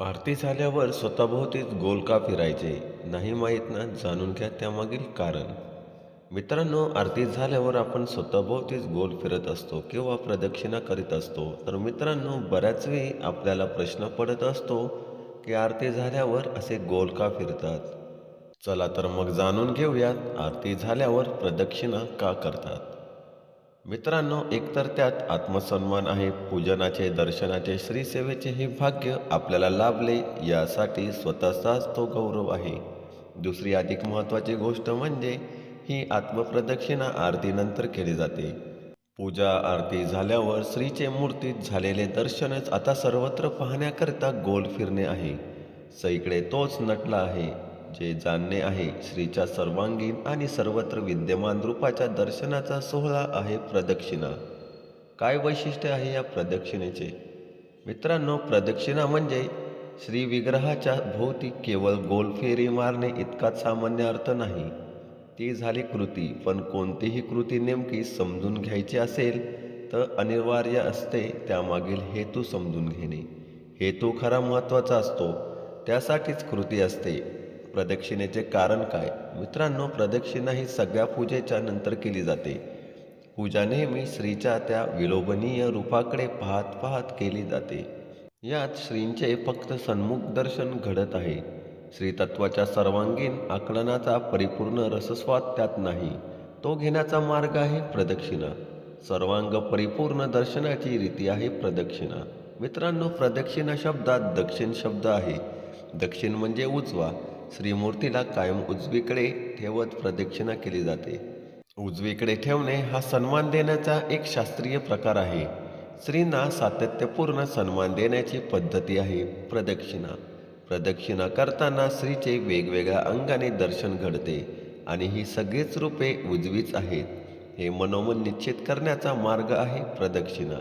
आरती झाल्यावर स्वतःभोवतीच गोल का फिरायचे नाही माहीत ना जाणून घ्या त्यामागील कारण. मित्रांनो आरती झाल्यावर आपण स्वतःभोवतीच गोल फिरत असतो किंवा प्रदक्षिणा करीत असतो. तर मित्रांनो बऱ्याच वेळी आपल्याला प्रश्न पडत असतो की आरती झाल्यावर असे गोल का फिरतात? चला तर मग जाणून घेऊयात आरती झाल्यावर प्रदक्षिणा का करतात. मित्रांनो एकतर त्यात आत्मसन्मान आहे पूजनाचे दर्शनाचे श्रीसेवेचे हे भाग्य आपल्याला लाभले यासाठी स्वतःचाच तो गौरव आहे. दुसरी अधिक महत्त्वाची गोष्ट म्हणजे ही आत्मप्रदक्षिणा आरतीनंतर केली जाते. पूजा आरती झाल्यावर श्रीचे मूर्तीत झालेले दर्शनच आता सर्वत्र पाहण्याकरिता गोल फिरणे आहे. सईकडे तोच नटला आहे. जे जाणणे आहे श्रीच्या सर्वांगीण आणि सर्वत्र विद्यमान रूपाच्या दर्शनाचा सोहळा आहे प्रदक्षिणा. काय वैशिष्ट्य आहे या प्रदक्षिणेचे? मित्रांनो प्रदक्षिणा म्हणजे श्री विग्रहाच्या भोवती केवळ गोल फेरी मारणे इतकाच सामान्य अर्थ नाही. ती झाली कृती पण कोणतीही कृती नेमकी समजून घ्यायची असेल तर अनिवार्य असते त्यामागील हेतू समजून घेणे. हेतू खरा महत्त्वाचा असतो त्यासाठीच कृती असते. प्रदक्षिणेचे कारण काय? मित्रांनो प्रदक्षिणा ही सगळ्या पूजेच्या नंतर केली जाते. पूजा नेहमी श्रीच्या त्या विलोभनीय रूपाकडे पाहत पाहत केली जाते. यात श्रींचे फक्त सन्मुख दर्शन घडत आहे. श्रीतत्वाच्या सर्वांगीण आकलनाचा परिपूर्ण रसस्वाद त्यात नाही. तो घेण्याचा मार्ग आहे प्रदक्षिणा. सर्वांग परिपूर्ण दर्शनाची रीती आहे प्रदक्षिणा. मित्रांनो प्रदक्षिणा शब्दात दक्षिण शब्द आहे. दक्षिण म्हणजे उजवा. श्रीमूर्तीला कायम उजवीकडे ठेवत प्रदक्षिणा केली जाते. उजवीकडे ठेवणे हा सन्मान देण्याचा एक शास्त्रीय प्रकार आहे. स्त्रींना सातत्यपूर्ण सन्मान देण्याची पद्धती आहे प्रदक्षिणा. प्रदक्षिणा करताना स्त्रीचे वेगवेगळ्या अंगाने दर्शन घडते आणि ही सगळीच रूपे उजवीच आहेत. हे मनोमन निश्चित करण्याचा मार्ग आहे प्रदक्षिणा.